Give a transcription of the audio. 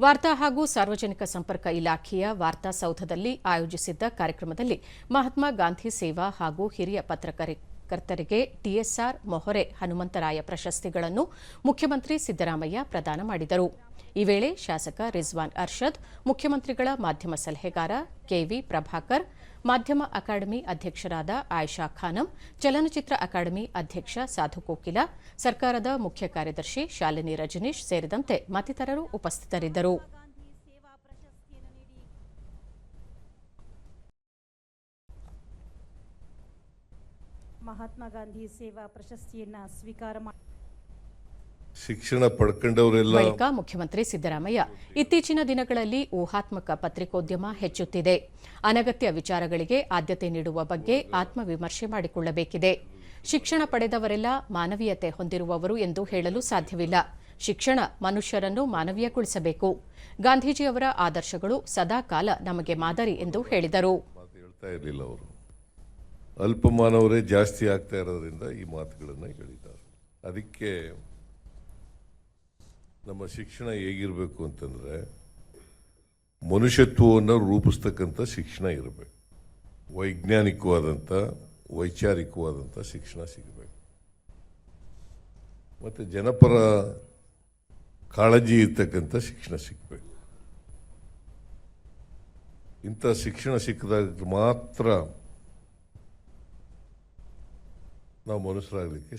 ವಾರ್ತಾ ಹಾಗೂ ಸಾರ್ವಜನಿಕ ಸಂಪರ್ಕ ಇಲಾಖೆಯ ವಾರ್ತಾ ಸೌಧದಲ್ಲಿ ಆಯೋಜಿಸಿದ್ದ ಕಾರ್ಯಕ್ರಮದಲ್ಲಿ ಮಹಾತ್ಮ ಗಾಂಧಿ ಸೇವಾ ಹಾಗೂ ಹಿರಿಯ ಪತ್ರಕರ್ತರಿಗೆ ಟಿಎಸ್ಆರ್ ಮೊಹರೆ ಹನುಮಂತರಾಯ ಪ್ರಶಸ್ತಿಗಳನ್ನು ಮುಖ್ಯಮಂತ್ರಿ ಸಿದ್ದರಾಮಯ್ಯ ಪ್ರದಾನ ಮಾಡಿದರು. ಈ ವೇಳೆ ಶಾಸಕ ರಿಜ್ವಾನ್ ಅರ್ಷದ್, ಮುಖ್ಯಮಂತ್ರಿಗಳ ಮಾಧ್ಯಮ ಸಲಹೆಗಾರ ಕೆವಿ ಪ್ರಭಾಕರ್, ಮಾಧ್ಯಮ ಅಕಾಡೆಮಿ ಅಧ್ಯಕ್ಷರಾದ ಆಯಿಷಾ ಖಾನಂ, ಚಲನಚಿತ್ರ ಅಕಾಡೆಮಿ ಅಧ್ಯಕ್ಷ ಸಾಧು ಕೋಕಿಲ, ಸರ್ಕಾರದ ಮುಖ್ಯ ಕಾರ್ಯದರ್ಶಿ ಶಾಲಿನಿ ರಜನೀಶ್ ಸೇರಿದಂತೆ ಮತ್ತಿತರರು ಉಪಸ್ಥಿತರಿದ್ದರು. ಮಹಾತ್ಮ ಗಾಂಧಿ ಸೇವಾ ಪ್ರಶಸ್ತಿಯನ್ನ ಸ್ವೀಕಾರ ಮಾಡಿ ಶಿಕ್ಷಣ ಪಡ್ಕೊಂಡವರೆಲ್ಲ ಬಳಿಕ ಮುಖ್ಯಮಂತ್ರಿ ಸಿದ್ದರಾಮಯ್ಯ ಇತ್ತೀಚಿನ ದಿನಗಳಲ್ಲಿ ಊಹಾತ್ಮಕ ಪತ್ರಿಕೋದ್ಯಮ ಹೆಚ್ಚುತ್ತಿದೆ. ಅನಗತ್ಯ ವಿಚಾರಗಳಿಗೆ ಆದ್ಯತೆ ನೀಡುವ ಬಗ್ಗೆ ಆತ್ಮವಿಮರ್ಶೆ ಮಾಡಿಕೊಳ್ಳಬೇಕಿದೆ. ಶಿಕ್ಷಣ ಪಡೆದವರೆಲ್ಲ ಮಾನವೀಯತೆ ಹೊಂದಿರುವವರು ಎಂದು ಹೇಳಲು ಸಾಧ್ಯವಿಲ್ಲ. ಶಿಕ್ಷಣ ಮನುಷ್ಯರನ್ನು ಮಾನವೀಯಗೊಳಿಸಬೇಕು. ಗಾಂಧೀಜಿಯವರ ಆದರ್ಶಗಳು ಸದಾಕಾಲ ನಮಗೆ ಮಾದರಿ ಎಂದು ಹೇಳಿದರು. ಅಲ್ಪಮಾನವರೇ ಜಾಸ್ತಿ ಆಗ್ತಾ ಇರೋದ್ರಿಂದ ಈ ಮಾತುಗಳನ್ನು ಹೇಳಿದ್ದಾರೆ. ಅದಕ್ಕೆ ನಮ್ಮ ಶಿಕ್ಷಣ ಹೇಗಿರಬೇಕು ಅಂತಂದ್ರೆ ಮನುಷ್ಯತ್ವವನ್ನು ರೂಪಿಸ್ತಕ್ಕಂಥ ಶಿಕ್ಷಣ ಇರಬೇಕು. ವೈಜ್ಞಾನಿಕವಾದಂಥ, ವೈಚಾರಿಕವಾದಂಥ ಶಿಕ್ಷಣ ಸಿಗಬೇಕು. ಮತ್ತು ಜನಪರ ಕಾಳಜಿ ಇರ್ತಕ್ಕಂಥ ಶಿಕ್ಷಣ ಸಿಗಬೇಕು. ಇಂಥ ಶಿಕ್ಷಣ ಸಿಕ್ಕಿದಾಗ ಮಾತ್ರ ನಾವು ಮನುಷ್ಯರಾಗಲಿಕ್ಕೆ